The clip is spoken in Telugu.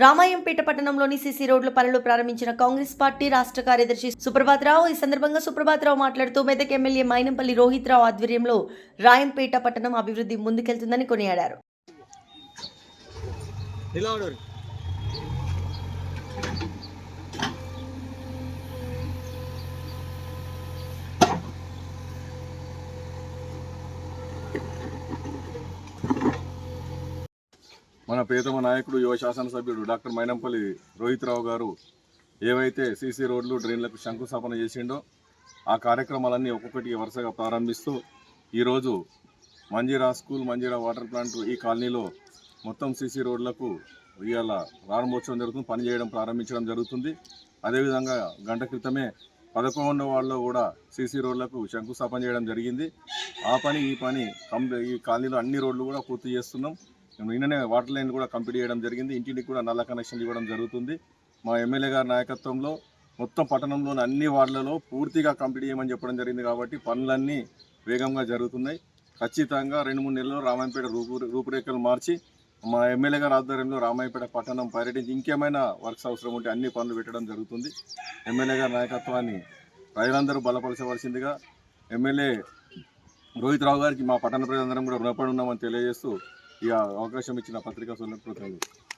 రామాయంపేట పట్టణంలోని సిసి రోడ్ల పనులు ప్రారంభించిన కాంగ్రెస్ పార్టీ రాష్ట్ర కార్యదర్శి సుప్రభాత్ రావు ఈ సందర్భంగా సుప్రభాత్ రావు మాట్లాడుతూ మెదక్ ఎమ్మెల్యే మైనంపల్లి రోహిత్ రావు ఆధ్వర్యంలో రాయంపేట పట్టణం అభివృద్ధి ముందుకెళ్తుందని కొనియాడారు. మన ప్రియతమ నాయకుడు యువ శాసనసభ్యుడు డాక్టర్ మైనంపల్లి రోహిత్ రావు గారు ఏవైతే సీసీ రోడ్లు డ్రైన్లకు శంకుస్థాపన చేసిండో ఆ కార్యక్రమాలన్నీ ఒక్కొక్కటి వరుసగా ప్రారంభిస్తూ ఈరోజు Manjira school Manjira water plant ఈ కాలనీలో మొత్తం సీసీ రోడ్లకు ఇవాళ ప్రారంభోత్సవం జరుగుతుంది పని చేయడం ప్రారంభించడం జరుగుతుంది. అదేవిధంగా గంట క్రితమే పదకొండవ వాళ్ళలో కూడా సీసీ రోడ్లకు శంకుస్థాపన చేయడం జరిగింది. ఆ పని ఈ పని కంప్లీ ఈ కాలనీలో అన్ని రోడ్లు కూడా పూర్తి చేస్తున్నాం. నిన్ననే వాటర్ లైన్ కూడా కంప్లీట్ చేయడం జరిగింది. ఇంటింటికి కూడా నల్ల కనెక్షన్ ఇవ్వడం జరుగుతుంది. మా ఎమ్మెల్యే గారి నాయకత్వంలో మొత్తం పట్టణంలోని అన్ని వార్డులలో పూర్తిగా కంప్లీట్ చేయమని చెప్పడం జరిగింది కాబట్టి పనులన్నీ వేగంగా జరుగుతున్నాయి. ఖచ్చితంగా రెండు మూడు నెలల్లో రామాయపేట రూపు రూపురేఖలు మార్చి మా ఎమ్మెల్యే గారి ఆధ్వర్యంలో రామాయపేట పట్టణం పర్యటించి ఇంకేమైనా వర్క్స్ అవసరం ఉంటే అన్ని పనులు పెట్టడం జరుగుతుంది. ఎమ్మెల్యే గారి నాయకత్వాన్ని ప్రజలందరూ బలపరచవలసిందిగా ఎమ్మెల్యే రోహిత్ రావు గారికి మా పట్టణ ప్రజలందరం కూడా రుణపడి ఉన్నామని తెలియజేస్తూ ఇక అవకాశం ఇచ్చిన పత్రికా సోదరులకు కృతజ్ఞతలు